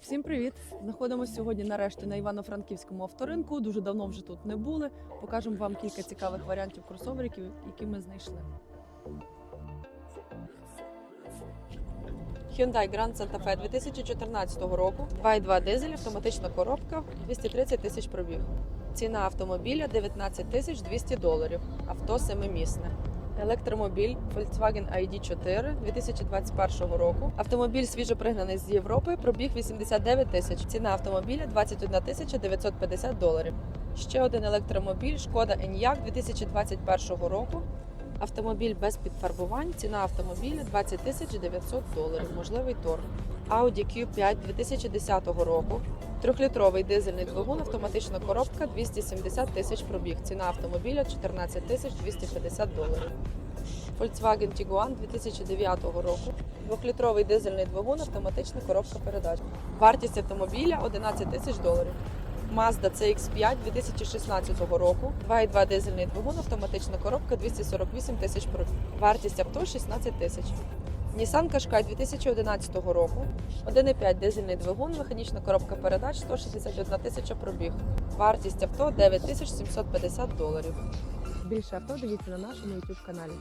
Всім привіт! Знаходимося сьогодні нарешті на Івано-Франківському авторинку. Дуже давно вже тут не були. Покажемо вам кілька цікавих варіантів кросоверів, які ми знайшли. Hyundai Grand Santa Fe 2014 року. 2.2 дизель, автоматична коробка, 230 тисяч пробіг. Ціна автомобіля 19 тисяч 200 доларів. Авто семимісне. Електромобіль Volkswagen ID4 2021 року. Автомобіль свіжопригнаний з Європи. Пробіг 89 тисяч. Ціна автомобіля 21 тисяча 950 доларів. Ще один електромобіль Шкода Enyaq 2021 року. Автомобіль без підфарбувань. Ціна автомобіля 20 тисяч 900 доларів. Можливий торг. Audi Q5 2010 року. Трьохлітровий дизельний двигун, автоматична коробка 270 тисяч пробіг. Ціна автомобіля 14 тисяч 250 доларів. Volkswagen Tiguan 2009 року. Двохлітровий дизельний двигун, автоматична коробка передач. Вартість автомобіля 11 тисяч доларів. Mazda CX-5 2016 року. 2,2 дизельний двигун, автоматична коробка 248 тисяч пробіг. Вартість авто 16 тисяч. Nissan Qashqai 2011 року. 1,5 дизельний двигун, механічна коробка передач 161 тисяча пробіг. Вартість авто 9750 доларів. Більше авто дивіться на нашому YouTube каналі.